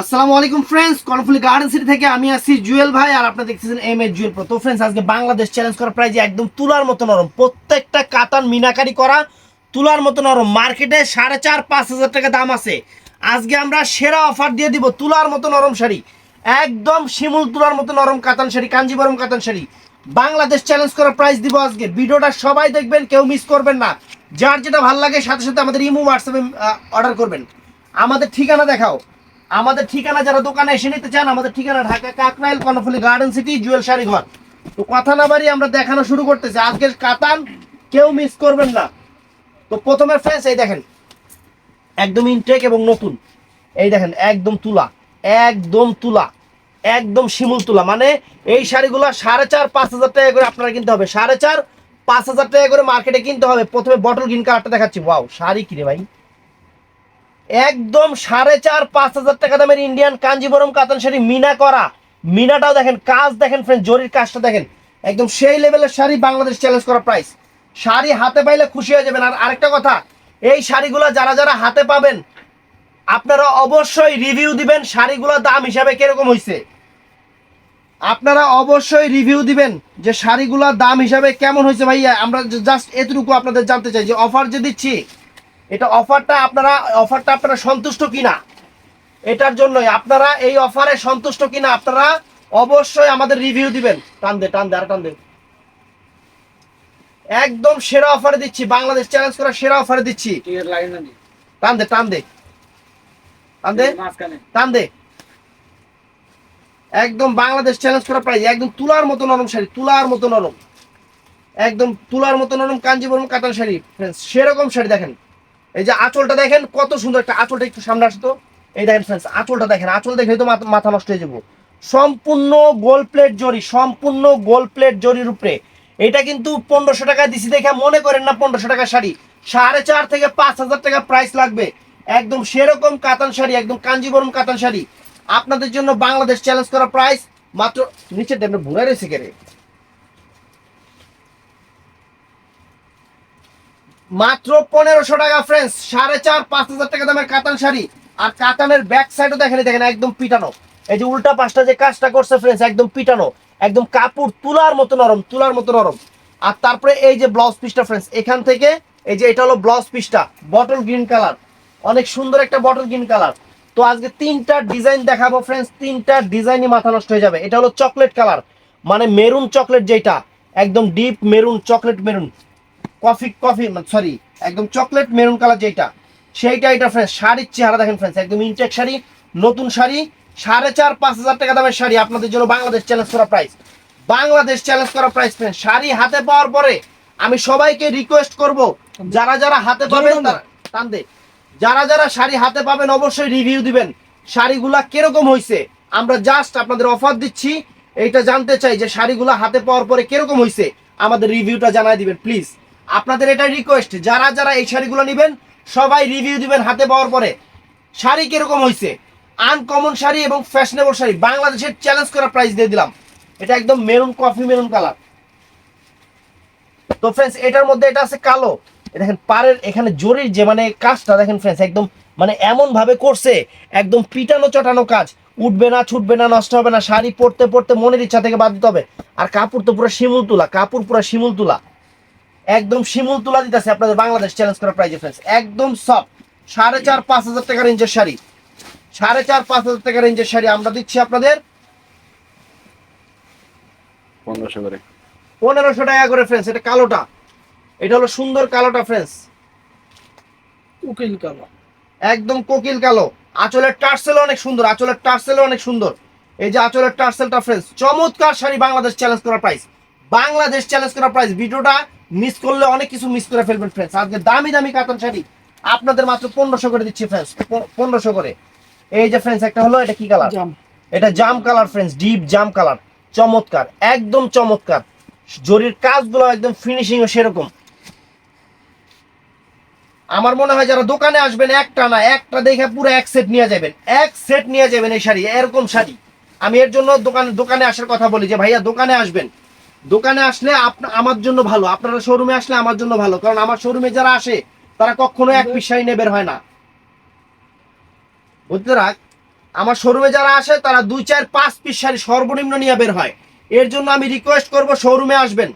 আসসালামু আলাইকুম friends Karnaphuli garden city থেকে আমি আছি জুয়েল ভাই আর আপনারা দেখতেছেন এম এ জুয়েল প্রো তো ফ্রেন্ডস আজকে বাংলাদেশ চ্যালেঞ্জ করা প্রাইজে একদম তুলার মতো নরম, প্রত্যেকটা কাতান মিনাকারি করা, তুলার মতো নরম। মার্কেটে সাড়ে চার, পাঁচ হাজার টাকা দাম আছে। আজকে আমরা সেরা অফার দিয়ে দিব তুলার মতো নরম শাড়ি। একদম শিমুল তুলার মতো নরম কাতান শাড়ি, কাঞ্জিবরম কাতান শাড়ি। বাংলাদেশ চ্যালেঞ্জ করা প্রাইস দিব আজকে। ভিডিওটা সবাই দেখবেন, কেউ মিস করবেন না। যার যেটা ভালো লাগে, সাথে সাথে আমাদের ইমো হোয়াটসঅ্যাপে অর্ডার করবেন। আমাদের ঠিকানা দেখাও। আমাদের ঠিকানা যারা দোকানে এসে নিতে চান, আমাদের ঠিকানা ঢাকা কাকরাইল, কর্ণফুলি গার্ডেন সিটি, জুয়েল শাড়ি ঘর। তো কথা না বাড়ি আমরা দেখানো শুরু করতেছি। আজকের কাতান কেউ মিস করবেন না। তো প্রথমে ফ্রেন্স এই দেখেন। একদম ইনটেক এবং নতুন। এই দেখেন, একদম তুলা। একদম তুলা। একদম শিমুল তুলা। মানে এই শাড়িগুলো সাড়ে চার, পাঁচ হাজার টাকা করে আপনারা কিনতে হবে। সাড়ে চার, পাঁচ হাজার টাকা করে মার্কেটে কিনতে হবে। প্রথমে বটল গ্রিন কালারটা দেখাচ্ছি। ওয়াও শাড়ি কিনে ভাই? একদম সাড়ে চার, পাঁচ হাজার টাকা দামের ইন্ডিয়ান কাঞ্জিবরম কাতান শাড়ি মিনা করা। মিনাটাও দেখেন, কাজ দেখেন ফ্রেন্ড জরির কাজটা দেখেন। একদম সেই লেভেলের শাড়ি বাংলাদেশ চ্যালেঞ্জ করা প্রাইস শাড়ি হাতে পাইলে খুশি হয়ে যাবেন। আর আরেকটা কথা, এই শাড়িগুলো যারা যারা হাতে পাবেন, আপনারা অবশ্যই রিভিউ দিবেন শাড়িগুলোর দাম হিসাবে কীরকম হয়েছে আপনারা অবশ্যই রিভিউ দিবেন যে শাড়িগুলোর দাম হিসাবে কেমন হয়েছে ভাইয়া। আমরা জাস্ট এতটুকু আপনাদের জানতে চাই যে অফার যে দিচ্ছি এটা অফারটা আপনারা অফারটা আপনারা সন্তুষ্ট কিনা? এটার জন্যই আপনারা এই অফারে সন্তুষ্ট কিনা আপনারা অবশ্যই আমাদের রিভিউ দিবেন। টান দে টান দে আর টান দে। একদম সেরা অফারে দিচ্ছি বাংলাদেশ চ্যালেঞ্জ করা সেরা অফারে দিচ্ছি? টান দে টান দে। টান দে টান দে। একদম বাংলাদেশ চ্যালেঞ্জ করা প্রাইস একদম তুলার মতো নরম শাড়ি তুলার মতো নরম। একদম তুলার মতো নরম কাঞ্জিবরম কাতান শাড়ি সেরকম শাড়ি দেখেন। এই যে আঁচলটা দেখেন, কত সুন্দর একটা আঁচলটা একটু সামনে আসতো এই দেখেন ফ্রেন্ডস আঁচলটা দেখেন, আঁচল দেখে তো মাথা- নষ্ট হয়ে যাব। সম্পূর্ণ গোল প্লেট জরি, সম্পূর্ণ গোল প্লেট জরির উপরে। এটা কিন্তু পনেরোশো টাকা দিছি দেখে মনে করেন না পনেরোশো টাকা শাড়ি। সাড়ে চার থেকে পাঁচ হাজার টাকা প্রাইস লাগবে। একদম সেরকম কাতান শাড়ি, একদম কাঞ্জিবরম কাতান শাড়ি। আপনাদের জন্য বাংলাদেশ চ্যালেঞ্জ করা প্রাইস মাত্র নিচে ভুলে রয়েছে কেরে মাত্র পনেরোশো টাকা ফ্রেন্ডস সাড়ে চার, পাঁচ হাজার টাকা দামের কাতান শাড়ি। আর কাতানের ব্যাক সাইডও দেখেন দেখেন, একদম পিটানো। এই যে উল্টা পাশটা যে কাজটা করছে ফ্রেন্ডস একদম পিটানো। একদম কাপড় তুলার মতো নরম, তুলার মতো নরম। আর তারপরে এই যে ব্লাউজ পিসটা ফ্রেন্ডস এখান থেকে এই যে এটা হলো ব্লাউজ পিসটা বটল গ্রিন কালার অনেক সুন্দর একটা বটল গ্রিন কালার তো আজকে তিনটা ডিজাইন দেখাবো ফ্রেন্ডস তিনটা ডিজাইনই মাথা নষ্ট হয়ে যাবে। এটা হলো চকলেট কালার মানে মেরুন চকলেট যেটা একদম deep maroon chocolate maroon coffee coffee sorry একদম চকলেট মেরুন কালার যেটা সেইটা এটা ফ্রেন্ডস শাড়ির চেহারা দেখেন ফ্রেন্ডস একদম ইনটেক শাড়ি নতুন শাড়ি সাড়ে চার পাঁচ হাজার টাকা দামের শাড়ি আপনাদের জন্য বাংলাদেশ চ্যালেঞ্জ করা প্রাইস বাংলাদেশ চ্যালেঞ্জ করা প্রাইস ফ্রেন্ড শাড়ি হাতে পাওয়ার পরে আমি সবাইকে রিকোয়েস্ট করব যারা যারা হাতে পাবেন তারা টান যারা যারা শাড়ি হাতে পাবেন অবশ্যই রিভিউ দিবেন শাড়িগুলা কীরকম হয়েছে আমরা জাস্ট আপনাদের অফার দিচ্ছি এইটা জানতে চাই যে শাড়িগুলো হাতে পাওয়ার পরে কীরকম হয়েছে আমাদের রিভিউটা জানাই দিবেন প্লিজ আপনাদের এটা রিকোয়েস্ট যারা যারা এই শাড়িগুলো নেবেন, সবাই রিভিউ দিবেন হাতে পাওয়ার পরে। শাড়ি কীরকম হয়েছে আনকমন শাড়ি এবং ফ্যাশনেবল শাড়ি, বাংলাদেশের চ্যালেঞ্জ করা প্রাইস দিয়ে দিলাম। এটা একদম মেরুন কফি মেরুন কালার তো ফ্রেন্ডস এটার মধ্যে এটা আছে কালো। দেখেন, পাড়ের এখানে জরির যে মানে কাজটা, দেখেন ফ্রেন্ডস একদম মানে এমন ভাবে করছে, একদম পিটানো চটানো কাজ। উঠবে না, ছুটবে না, নষ্ট হবে না, শাড়ি পরতে পরতে মনের ইচ্ছা থেকে বাদ দিতে হবে। আর কাপড় তো পুরো শিমুল তুলা, কাপড় পুরো শিমুল তুলা। একদম শিমুল তুলা দিতেছে আপনাদের বাংলাদেশ চ্যালেঞ্জ করা প্রাইজে ফ্রেন্ডস একদম সফট সাড়ে চার পাঁচ হাজার টাকা রেঞ্জের শাড়ি। সাড়ে চার পাঁচ হাজার টাকা রেঞ্জের শাড়ি আমরা দিচ্ছি আপনাদের পনেরোশো করে। পনেরোশো টাকা করে ফ্রেন্ডস এটা কালোটা। এটা হলো সুন্দর কালোটা ফ্রেন্ডস কোকিল কালো। একদম কোকিল কালো। আঁচলের টার্সেল অনেক সুন্দর আঁচলের টার্সেল অনেক সুন্দর। এই যে আঁচলের টার্সেলটা ফ্রেন্ডস চমৎকার শাড়ি বাংলাদেশ চ্যালেঞ্জ করা প্রাইস বাংলাদেশ চ্যালেঞ্জ করা প্রাইস ভিডিওটা মিস করলে অনেক কিছু মিস করে ফেলবেন ফ্রেন্ডস আজকে দামি দামি কাতান শাড়ি আপনাদের মাত্র পনেরোশো করে দিচ্ছি ফ্রেন্ডস পনেরোশো করে। এই যে ফ্রেন্ডস একটা হলো এটা কি কালার জাম। এটা জাম কালার ফ্রেন্ডস ডিপ জাম কালার চমৎকার একদম চমৎকার। জরির কাজগুলো একদম ফিনিশিং সেরকম। আমার মনে হয় যারা দোকানে আসবেন একটা না একটা দেখে পুরো এক সেট নিয়ে যাবেন। এক সেট নিয়ে যাবেন এই শাড়ি এরকম শাড়ি। আমি এর জন্য দোকানে দোকানে আসার কথা বলি যে ভাইয়া দোকানে আসবেন। দোকানে আসলে আমার জন্য ভালো। আপনারা শোরুমে আসলে আমার জন্য ভালো। কারণ আমার শোরুমে যারা আসে তারা কখনো এক পিস শাড়ি নিয়ে বের হয় না। বুঝতে রাখ আমার শোরুমে যারা আসে তারা দুই চার পাঁচ পিস শাড়ি সর্বনিম্ন নিয়ে বের হয়। এর জন্য আমি রিকোয়েস্ট করব শোরুমে আসবেন।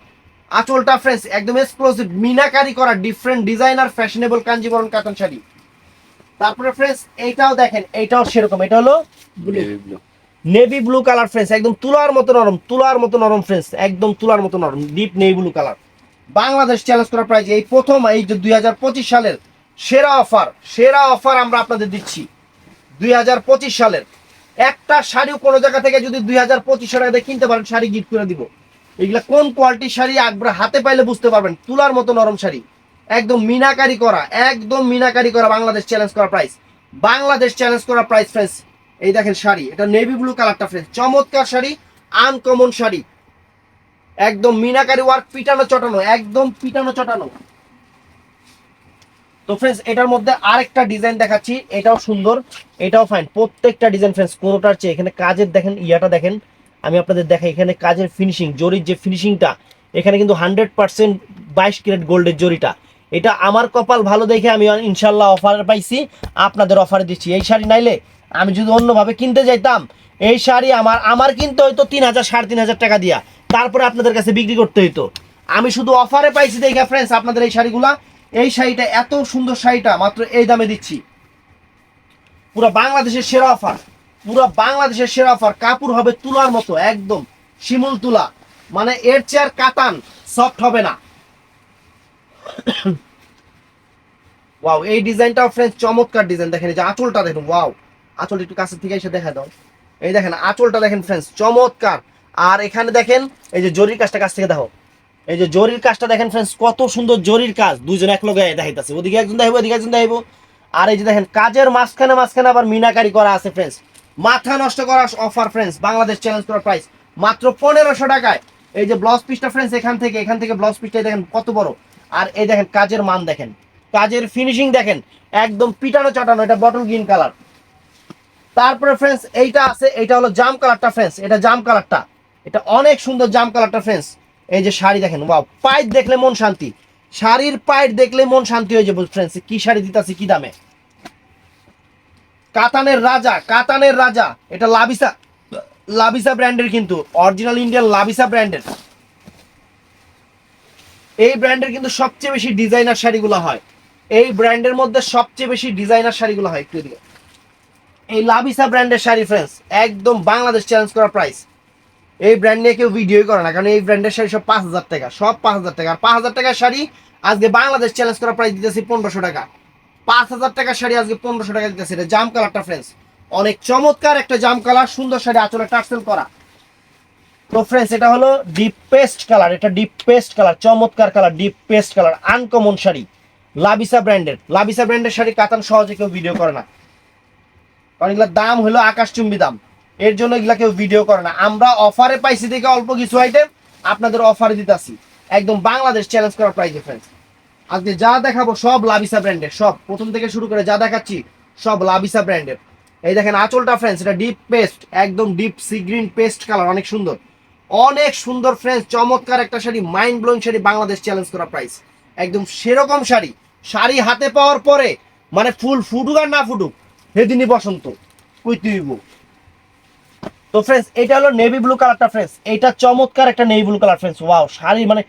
আঁচলটা ফ্রেন্ডস একদম এক্সক্লুসিভ মিনাকারি করা ডিফারেন্ট ডিজাইনার ফ্যাশনেবল কাঞ্জিবরম কাতান শাড়ি তারপরে ফ্রেন্ডস এইটাও দেখেন এইটাও সেরকম। এটা হলো blue navy blue colour friends একদম তুলার মতো নরম, তুলার মতো নরম ফ্রেন্ডস একদম তুলার মতো নরম deep navy blue colour Bangladesh challenge করা প্রাইজ এই প্রথম, এই যে দুই সালের সেরা অফার সেরা অফার আমরা আপনাদের দিচ্ছি। দুই সালের। একটা শাড়ি কোনো জায়গা থেকে যদি দুই হাজার পঁচিশ টাকা কিনতে পারেন, শাড়ি গিফট করে দিব। এগুলা কোন কোয়ালিটির শাড়ি একবার হাতে পাইলে বুঝতে পারবেন, তুলার মতো নরম শাড়ি। একদম মিনাকারি করা, একদম মিনাকারি করা বাংলাদেশ চ্যালেঞ্জ করা প্রাইস বাংলাদেশ চ্যালেঞ্জ করা প্রাইস ফ্রেন্ডস এই দেখেন শাড়ি, এটা নেভি ব্লু কালারটা ফ্রেন্ডস চমৎকার শাড়ি আনকমন শাড়ি। একদম মিনাকারি ওয়ার্ক পিটানো, চটানো, একদম পিটানো, চটানো। তো ফ্রেন্ডস এটার মধ্যে আরেকটা ডিজাইন দেখাচ্ছি, এটাও সুন্দর, এটাও ফাইন প্রত্যেকটা ডিজাইন ফ্রেন্ডস কোনোটার চেয়ে এখানে কাজের দেখেন, ইয়াটা দেখেন, আমি আপনাদের দেখাই, এখানে কাজের ফিনিশিং জরির যে ফিনিশিংটা এখানে কিন্তু হান্ড্রেড পার্সেন্ট বাইশ ক্যারেট গোল্ডের জরিটা। এটা আমার কপাল ভালো দেখে আমি ইনশাল্লাহ অফার পাইছি, আপনাদের অফারে দিচ্ছি। এই শাড়ি নাইলে আমি যদি অন্যভাবে কিনতে যাইতাম, এই শাড়ি আমার আমার কিনতে হয়তো তিন হাজার, সাড়ে তিন হাজার টাকা দিয়া। তারপরে আপনাদের কাছে বিক্রি করতে হইতো। আমি শুধু অফারে পাইছি দেখে ফ্রেন্ডস আপনাদের এই শাড়িগুলা। এই শাড়িটা, এত সুন্দর শাড়িটা, মাত্র এই দামে দিচ্ছি। পুরো বাংলাদেশের সেরা অফার। পুরো বাংলাদেশের সেরা অফার। কাপড় হবে তুলার মতো, একদম। শিমুল তুলা। মানে এর চেয়ার কাতান সফট হবে না। ওয়াও এই ডিজাইনটাও ফ্রেন্ডস চমৎকার ডিজাইন। দেখেন এই যে আঁচলটা দেখুন ওয়াও আঁচলটা একটু কাছে থেকে এসে দেখা দাও। এই দেখেন, আঁচলটা দেখেন ফ্রেন্ডস চমৎকার। আর এখানে দেখেন, এই যে জরির কাজটা কাছ থেকে দেখো। এই যে জরির কাজটা দেখেন ফ্রেন্ডস কত সুন্দর জরির কাজ। দুইজন এক লগে দেখাইতেছে। ওদিকে একজন দেখাবো ওদিকে একজন দেখাবো আর এই যে দেখেন, কাজের মাঝখানে মাঝখানে আবার মিনাকারি করা আছে ফ্রেন্ডস মাথা নষ্ট করা অফার ফ্রেন্ডস বাংলাদেশ চ্যালেঞ্জ করার প্রাইস মাত্র পনেরোশো টাকায়। এই যে ব্লাউজ পিসটা ফ্রেন্ডস এখান থেকে এখান থেকে ব্লাউজ পিসটা দেখেন কত বড়। আর এই দেখেন, কাজের মান দেখেন। কাজের ফিনিশিং দেখেন, একদম পিটানো চাটানো এটা বটল গ্রিন কালার তারপরে ফ্রেন্ডস এইটা আছে এটা হলো জাম কালারটা ফ্রেন্ডস এটা জাম কালারটা। এটা অনেক সুন্দর জাম কালারটা ফ্রেন্ডস এই যে শাড়ি দেখেন ওয়াও পাইট দেখলে মন শান্তি। শাড়ির পাইট দেখলে মন শান্তি হয়ে যাবে ফ্রেন্ডস কি শাড়ি দিতাছি, কি দামে? কাতানের রাজা কাতানের রাজা, এটা লাবিসা লাবিসা ব্র্যান্ডের কিন্তু অরিজিনাল ইন্ডিয়ান লাবিসা ব্র্যান্ডের এই ব্র্যান্ডের কিন্তু সবচেয়ে বেশি ডিজাইনার শাড়িগুলো হয়। এই ব্র্যান্ডের মধ্যে সবচেয়ে বেশি ডিজাইনার শাড়িগুলো হয়, একটু এদিকে। এই লাভিসা ব্র্যান্ডের শাড়ি ফ্রেন্ডস একদম বাংলাদেশ চ্যালেঞ্জ করা প্রাইস এই ব্র্যান্ড নিয়ে কেউ ভিডিও করে না, কারণ এই ব্র্যান্ডের শাড়ি সব পাঁচ হাজার টাকা, সব পাঁচ হাজার টাকা। আর পাঁচ হাজার টাকার শাড়ি আজকে বাংলাদেশ চ্যালেঞ্জ করা প্রাইস দিতেছি পনেরোশো টাকা। পাঁচ হাজার টাকার শাড়ি আজকে পনেরোশো টাকা দিতেছে, এটা জাম কালারটা ফ্রেন্ডস অনেক চমৎকার একটা জাম কালার সুন্দর শাড়ি, আচলে টার্সেল করা। তো ফ্রেন্ডস এটা হলো ডিপ পেস্ট কালার এটা ডিপ পেস্ট কালার চমৎকার colour deep paste colour uncommon sari. Labisa ব্র্যান্ডের লাবিসা ব্র্যান্ডের শাড়ি কাতান সহজে কেউ ভিডিও করে না। কারণ এগুলোর দাম হলো আকাশচুম্বী দাম। এর জন্য এগুলা কেউ ভিডিও করে না। আমরা অফারে পাইছি দেখে অল্প কিছু আইটেম আপনাদের অফারে দিতেছি। একদম বাংলাদেশ চ্যালেঞ্জ করা প্রাইজে ফ্রেন্ডস আজকে যা দেখাবো সব লাভিসা ব্র্যান্ডের সব। প্রথম থেকে শুরু করে যা দেখাচ্ছি, সব লাভিসা ব্র্যান্ডের এই দেখেন আঁচলটা ফ্রেন্ডস এটা ডিপ পেস্ট একদম deep sea green paste colour অনেক সুন্দর। অনেক সুন্দর ফ্রেন্ডস চমৎকার একটা sari mind blowing sari Bangladesh challenge করা প্রাইস একদম সেরকম শাড়ি শাড়ি হাতে পাওয়ার পরে মানে ফুল ফুটুক আর না ফুটুক সেদিনই বসন্ত, কইতে তো ফ্রেন্ডস এটা হলো নেভি ব্লু কালারটা ফ্রেন্ডস এটা চমৎকার একটা navy blue colour friends wow sari মানে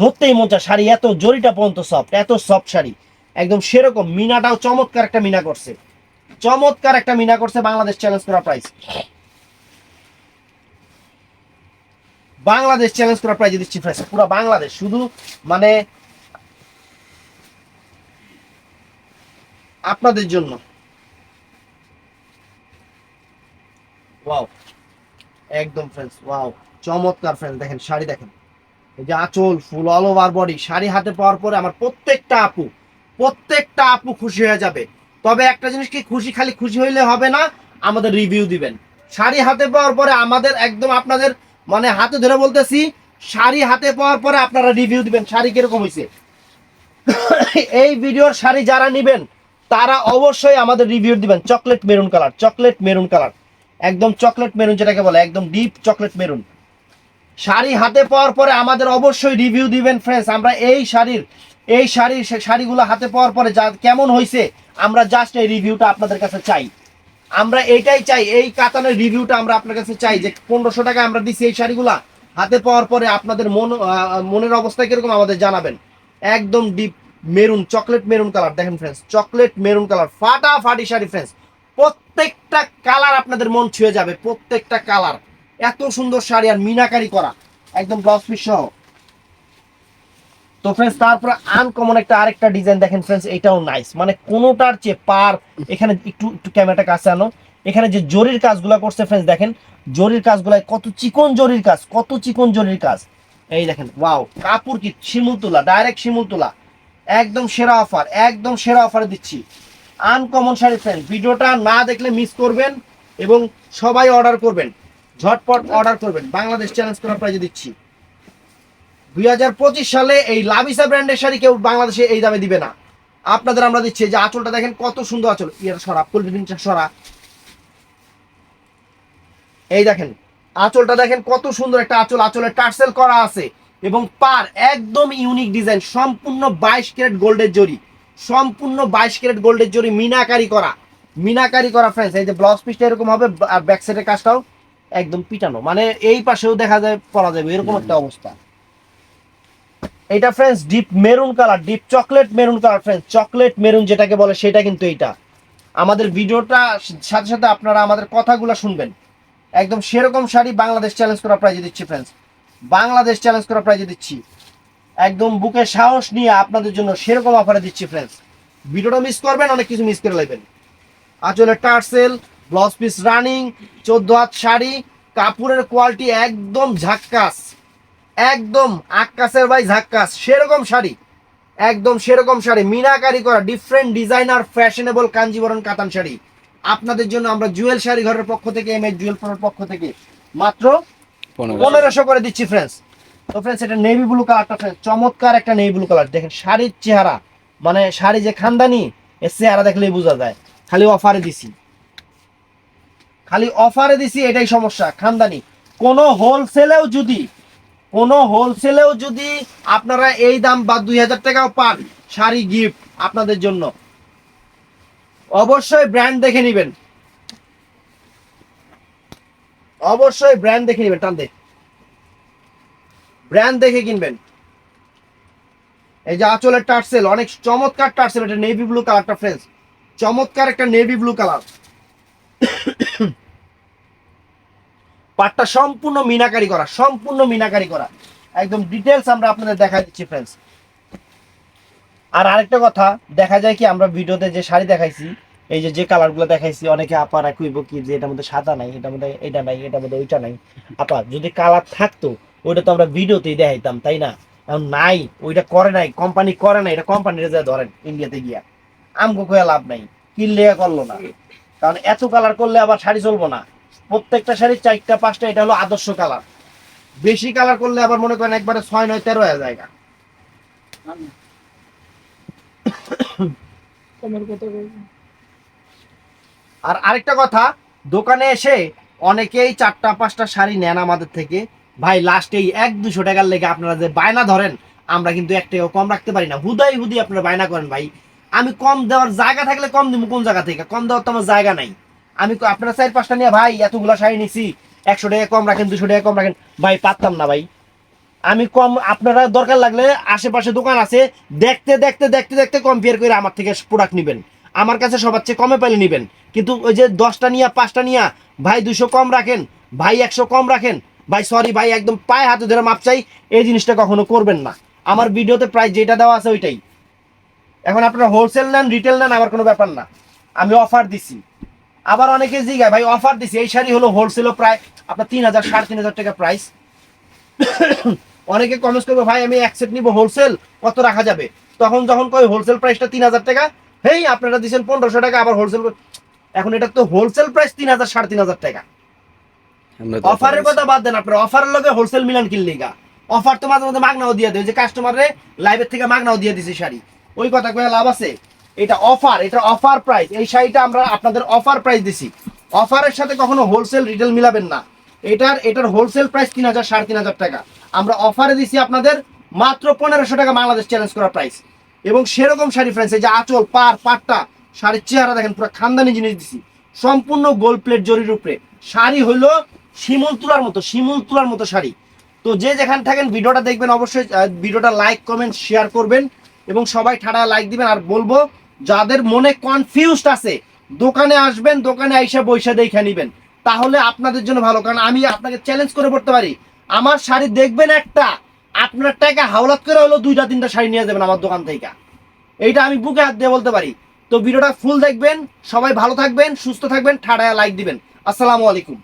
ধরতেই চায়। শাড়ি এত জরিটা পর্যন্ত সফট এত সফট শাড়ি। একদম সেরকম, মিনাটাও চমৎকার একটা মিনা করছে। চমৎকার একটা মিনা করছে বাংলাদেশ চ্যালেঞ্জ করা প্রাইস বাংলাদেশ চ্যালেঞ্জ করা প্রাইজ দিচ্ছি ফ্রেন্ডস পুরো বাংলাদেশ। শুধু মানে আপনাদের জন্য। ওয়াও একদম ফ্রেন্ডস ওয়াও চমৎকার ফ্রেন্ডস দেখেন, শাড়ি দেখেন। এই যে আঁচল, full all over body sari হাতে পাওয়ার পরে আমার প্রত্যেকটা আপু প্রত্যেকটা আপু খুশি হয়ে যাবে। তবে একটা জিনিস কি, খুশি খালি খুশি হইলে হবে না, আমাদের রিভিউ দিবেন। শাড়ি হাতে পাওয়ার পরে আমাদের একদম আপনাদের মানে হাতে ধরে বলতেছি, শাড়ি হাতে পাওয়ার পরে আপনারা রিভিউ দিবেন, শাড়ি কীরকম হয়েছে এই ভিডিওর শাড়ি যারা নেবেন, তারা অবশ্যই আমাদের রিভিউ দিবেন chocolate maroon colour chocolate maroon colour একদম চকলেট মেরুন যেটাকে বলে, একদম ডিপ চকলেট মেরুন। শাড়ি হাতে পাওয়ার পরে আমাদের অবশ্যই রিভিউ দিবেন ফ্রেন্ডস আমরা এই শাড়ির এই শাড়ির শাড়িগুলো হাতে পাওয়ার পরে যা, কেমন হয়েছে আমরা জাস্ট এই রিভিউটা আপনাদের কাছে চাই। আমরা এইটাই চাই, এই কাতানের রিভিউটা আমরা আপনার কাছে চাই যে পনেরোশো টাকা আমরা দিছি এই শাড়িগুলা। হাতে পাওয়ার পরে আপনাদের মন মনের অবস্থা কীরকম আমাদের জানাবেন। একদম deep maroon, chocolate maroon colour দেখেন ফ্রেন্ডস চকলেট মেরুন কালার ফাটা ফাটি শাড়ি ফ্রেন্ডস প্রত্যেকটা কালার আপনাদের মন ছুঁয়ে যাবে, প্রত্যেকটা কালার এত সুন্দর শাড়ি আর মিনাকারি করা, একদম ব্লাউজ পিস সহ। তো ফ্রেন্ডস তারপরে আনকমন একটা আরেকটা ডিজাইন দেখেন ফ্রেন্ডস এটাও নাইস মানে কোনোটার চেয়ে পার, এখানে একটু একটু ক্যামেরাটা কাছে আনো। এখানে যে জরির কাজগুলো করছে ফ্রেন্ডস দেখেন, জরির কাজগুলো কত চিকন জরির কাজ, কত চিকন জরির কাজ। এই দেখেন ওয়াও কাপড় কি, শিমুল তোলা ডাইরেক্ট শিমুল তোলা। একদম সেরা অফার একদম সেরা অফারে দিচ্ছি। আনকমন শাড়ি ফ্রেন্ড ভিডিওটা না দেখলে মিস করবেন এবং সবাই অর্ডার করবেন, ঝটপট অর্ডার করবেন। বাংলাদেশ চ্যালেঞ্জ করার প্রাইজে দিচ্ছি। দুই হাজার পঁচিশ সালে এই লাভিসা ব্র্যান্ডের শাড়ি কেউ বাংলাদেশে এই দামে দিবে না। আপনাদের আমরা দিচ্ছি যে আঁচলটা দেখেন কত সুন্দর আঁচল। ইয়ার সরা ফুল বিপিনটা সরা। এই দেখেন, আঁচলটা দেখেন কত সুন্দর একটা আঁচল। আঁচলে টার্সেল করা আছে এবং পার একদম ইউনিক ডিজাইন সম্পূর্ণ বাইশ ক্যারেট গোল্ডের জরি। সম্পূর্ণ বাইশ ক্যারেট গোল্ডের জরি মিনাকারি করা। মিনাকারি করা ফ্রেন্ডস এই যে ব্লাউজ পিসটা এরকম হবে, আর ব্যাক সাইডের কাজটাও একদম পিটানো। মানে এই পাশেও দেখা যায় পরা যাবে এরকম একটা অবস্থা। এটা friends deep maroon colour deep chocolate maroon colour friends chocolate maroon যেটাকে বলে, সেটা কিন্তু এইটা। আমাদের ভিডিওটা, সাথে সাথে আপনারা আমাদের কথাগুলো শুনবেন। একদম সেরকম শাড়ি বাংলাদেশ চ্যালেঞ্জ করা প্রাইজে দিচ্ছি ফ্রেন্ডস বাংলাদেশ চ্যালেঞ্জ করা প্রাইজে দিচ্ছি। একদম বুকে সাহস নিয়ে আপনাদের জন্য সেরকম অফারে দিচ্ছি ফ্রেন্ডস ভিডিওটা মিস করবেন অনেক কিছু মিস করে নেবেন। আঁচলে টার্সেল ব্লাউজ পিস রানিং চোদ্দ হাত শাড়ি কাপড়ের কোয়ালিটি একদম ঝাক্কাস। একদম আক্কাসের ভাই ঝাক্কাস সেরকম শাড়ি। একদম সেরকম শাড়ি মিনাকারি করা ডিফারেন্ট ডিজাইনার ফ্যাশনেবল কাঞ্জিবরণ কাতান শাড়ি। আপনাদের জন্য আমরা জুয়েল শাড়ি ঘরের পক্ষ থেকে এম এ জুয়েল পক্ষ থেকে মাত্র পনেরো পনেরোশো করে দিচ্ছি ফ্রেন্ডস তো ফ্রেন্ডস এটা নেভি ব্লু কালারটা চমৎকার একটা নেভি ব্লু কালার দেখেন, শাড়ির চেহারা মানে শাড়ি যে খানদানি, এর চেহারা দেখলেই বোঝা যায়। খালি অফারে দিছি। খালি অফারে দিছি, এটাই সমস্যা, খানদানি। কোনো হোলসেলেও যদি, কোনো হোলসেলেও যদি আপনারা এই দাম বা দুই হাজার টাকাও পান, শাড়ি গিফট আপনাদের জন্য, অবশ্যই ব্র্যান্ড দেখে নেবেন। অবশ্যই ব্র্যান্ড দেখে নেবেন, টান দে। ব্র্যান্ড দেখে কিনবেন। এই যে আঁচলের টার্সেল, অনেক চমৎকার টার্সেল, এটা নেভি ব্লু কালারটা ফ্রেন্ডস চমৎকার একটা নেভি ব্লু কালার পাটটা সম্পূর্ণ মিনাকারি করা, সম্পূর্ণ মিনাকারি করা। একদম ডিটেলস আমরা আপনাদের দেখা দিচ্ছি ফ্রেন্ডস আর আরেকটা কথা, দেখা যায় কি, আমরা ভিডিওতে যে শাড়ি দেখাইছি, এই যে যে কালারগুলো দেখাইছি, অনেকে আপারা কইব কি যে এটার মধ্যে সাদা নাই, এটার মধ্যে এটা নাই, এটার মধ্যে ওইটা নাই। আপা, যদি কালার থাকতো ওইটা তো আমরা ভিডিওতেই দেখাইতাম তাই না? এখন নাই ওইটা করে নাই কোম্পানি করে নাই এটা কোম্পানির যা ধরেন ইন্ডিয়াতে গিয়া। আমগো কয়ে লাভ নাই কিনলে করল না। কারণ এত কালার করলে আবার শাড়ি চলবো না। প্রত্যেকটা শাড়ির চারটা পাঁচটা এটা হলো আদর্শ কালার বেশি কালার করলে আবার মনে করেন একবারে ছয় নয় তেরো হয়ে জায়গা আর আরেকটা কথা দোকানে এসে অনেকেই চারটা পাঁচটা শাড়ি নেন আমাদের থেকে। ভাই লাস্টেই এক দুশো টাকার লেগে আপনারা যে বায়না ধরেন, আমরা কিন্তু এক টাকাও কম রাখতে পারি না। হুদাই হুদি আপনারা বায়না করেন ভাই। আমি কম দেওয়ার জায়গা থাকলে কম দিব কোন জায়গা থেকে? কম দেওয়ার তো আমার জায়গা নাই। আমি আপনারা চার পাঁচটা নিয়ে, ভাই, এতগুলো শাড়ি নিছি, একশো টাকা কম রাখেন, দুশো টাকা কম রাখেন, ভাই, পারতাম না ভাই। আমি কম, আপনারা দরকার লাগলে আশেপাশে দোকান আছে, দেখতে দেখতে দেখতে দেখতে কম্পেয়ার করে আমার থেকে প্রোডাক্ট নেবেন। আমার কাছে সবার চেয়ে কমে পাইলে নেবেন। কিন্তু ওই যে দশটা নিয়া, পাঁচটা নিয়া, ভাই, দুশো কম রাখেন, ভাই, একশো কম রাখেন ভাই সরি ভাই, একদম পায়ে হাতে ধরে মাপ চাই, এই জিনিসটা কখনো করবেন না। আমার ভিডিওতে প্রায় যেটা দেওয়া আছে ওইটাই। এখন আপনারা হোলসেল নেন রিটেল নেন, আমার কোনো ব্যাপার না। আমি অফার দিছি। আবার অনেকে জিগায়, ভাই অফার দিছি, এই শাড়ি হলো হোলসেলও প্রায় আপনার তিন হাজার, সাড়ে তিন হাজার টাকা প্রাইস অনেকে কমেন্টস করবে, ভাই, আমি এক সেট নিব হোলসেল কত রাখা যাবে? তখন যখন কই হোলসেল প্রাইসটা তিন হাজার টাকা? হেই, আপনারা দিচ্ছেন পনেরোশো টাকা, আবার হোলসেল এখন এটা তো হোলসেল প্রাইস তিন হাজার, সাড়ে তিন হাজার টাকা। অফারের কথা বাদ দেন আপনার। অফারের লগে হোলসেল মিলান কিনলে গা। অফার তো মাঝে মাঝে মাগনাও দিয়ে দেয়। যে কাস্টমারে লাইভের থেকে মাগনাও দিয়ে দিছে শাড়ি। ওই কথা কয়ে লাভ আছে? এটা অফার এটা অফার প্রাইস এই শাড়িটা আমরা আপনাদের অফার প্রাইস দিছি। অফারের সাথে কখনো হোলসেল রিটেল মিলাবেন না। এটার এটার হোলসেল প্রাইস তিন হাজার সাড়ে তিন হাজার টাকা। আমরা অফারে দিছি আপনাদের মাত্র পনেরোশো টাকা বাংলাদেশ চ্যালেঞ্জ করা প্রাইস এবং সেরকম শাড়ি ফ্রেন্ডস এই যে আঁচল পার পাটটা শাড়ির চেহারা দেখেন পুরো খানদানি জিনিস দিছি। সম্পূর্ণ গোল প্লেট জরির উপরে। শাড়ি হইল শিমুল তুলার মতো শিমুল তুলার মতো শাড়ি। তো যে যেখানে থাকেন ভিডিওটা দেখবেন, অবশ্যই ভিডিওটা লাইক কমেন্ট শেয়ার করবেন এবং সবাই ঠাড়া লাইক দিবেন। আর বলব, যাদের মনে কনফিউজড আছে, দোকানে আসবেন, দোকানে আইসা বৈশা দেখে নিবেন। তাহলে আপনাদের জন্য ভালো, কারণ আমি আপনাকে চ্যালেঞ্জ করে পড়তে পারি। আমার শাড়ি দেখবেন একটা, আপনার টাকা হাওলাত করে হলো দুইটা, তিনটা শাড়ি নিয়ে যাবেন আমার দোকান থেকে। এইটা আমি বুকে হাত দিয়ে বলতে পারি। তো ভিডিওটা ফুল দেখবেন, সবাই ভালো থাকবেন, সুস্থ থাকবেন, ঠাড়ায় লাইক দিবেন। আসসালামু আলাইকুম।